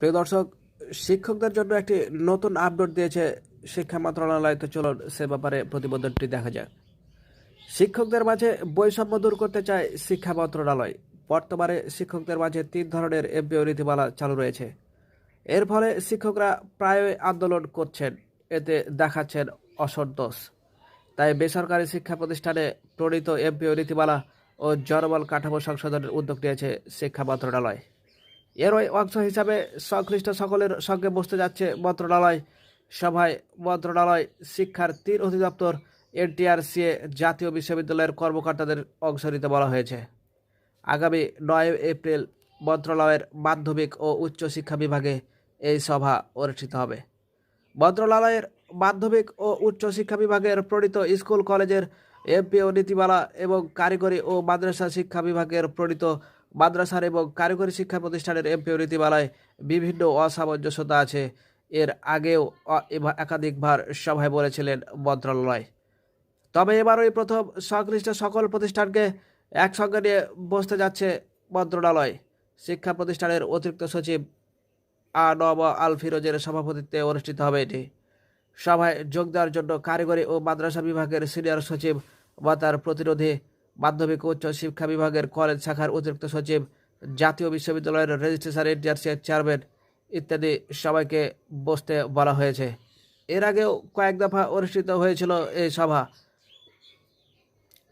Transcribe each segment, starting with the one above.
প্রিয় দর্শক, শিক্ষকদের জন্য একটি নতুন আপডেট দিয়েছে শিক্ষা মন্ত্রণালয়। তো চলুন সে ব্যাপারে প্রতিবেদনটি দেখা যাক। শিক্ষকদের মাঝে বৈষম্য দূর করতে চায় শিক্ষা মন্ত্রণালয়। বর্তমানে শিক্ষকদের মাঝে তিন ধরনের এমপিও নীতিমালা চালু রয়েছে। এর ফলে শিক্ষকরা প্রায়ই আন্দোলন করছেন, এতে দেখাচ্ছেন অসন্তোষ। তাই বেসরকারি শিক্ষা প্রতিষ্ঠানে প্রণীত এমপিও নীতিমালা ও জনবল কাঠামো সংশোধনের উদ্যোগ নিয়েছে শিক্ষা মন্ত্রণালয়। এরই অংশ হিসাবে সংশ্লিষ্ট সকলের সঙ্গে বসতে যাচ্ছে মন্ত্রণালয় সভায়। মন্ত্রণালয় শিক্ষার তিন অধিদপ্তর, এনটিআরসিএ, জাতীয় বিশ্ববিদ্যালয়ের কর্মকর্তাদের অংশ নিতে বলা হয়েছে। আগামী নয় এপ্রিল মন্ত্রণালয়ের মাধ্যমিক ও উচ্চ শিক্ষা বিভাগে এই সভা অনুষ্ঠিত হবে। মন্ত্রণালয়ের মাধ্যমিক ও উচ্চ শিক্ষা বিভাগের প্রণীত স্কুল, কলেজের এমপিও, নীতিমালা এবং কারিগরি ও মাদ্রাসা শিক্ষা বিভাগের প্রণীত মাদ্রাসার এবং কারিগরি শিক্ষা প্রতিষ্ঠানের এমপিও নীতিমালায় বিভিন্ন অসামঞ্জস্যতা আছে। এর আগেও একাধিকবার সভায় বলেছিলেন মন্ত্রণালয়। তবে এবারই প্রথম সংশ্লিষ্ট সকল প্রতিষ্ঠানকে একসঙ্গে নিয়ে বসতে যাচ্ছে মন্ত্রণালয়। শিক্ষা প্রতিষ্ঠানের অতিরিক্ত সচিব আ নব আল ফিরোজের সভাপতিত্বে অনুষ্ঠিত হবে এটি। সভায় যোগ দেওয়ার জন্য কারিগরি ও মাদ্রাসা বিভাগের সিনিয়র সচিব বা তার প্রতিনিধি মাধ্যমিক উচ্চ শিক্ষা বিভাগের কলেজ শাখার অতিরিক্ত সচিব, জাতীয় বিশ্ববিদ্যালয়ের রেজিস্ট্রেশন এনটিআরসির চেয়ারম্যান ইত্যাদি সবাইকে বসতে বলা হয়েছে। এর আগেও কয়েক দফা অনুষ্ঠিত হয়েছিল এই সভা।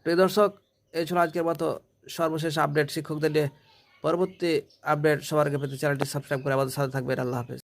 প্রিয় দর্শক, এই ছিল আজকের মতো সর্বশেষ আপডেট। শিক্ষকদের নিয়ে পরবর্তী আপডেট সবার আগে পেতে চ্যানেলটি সাবস্ক্রাইব করে আমাদের সাথে থাকবেন। আল্লাহ হাফেজ।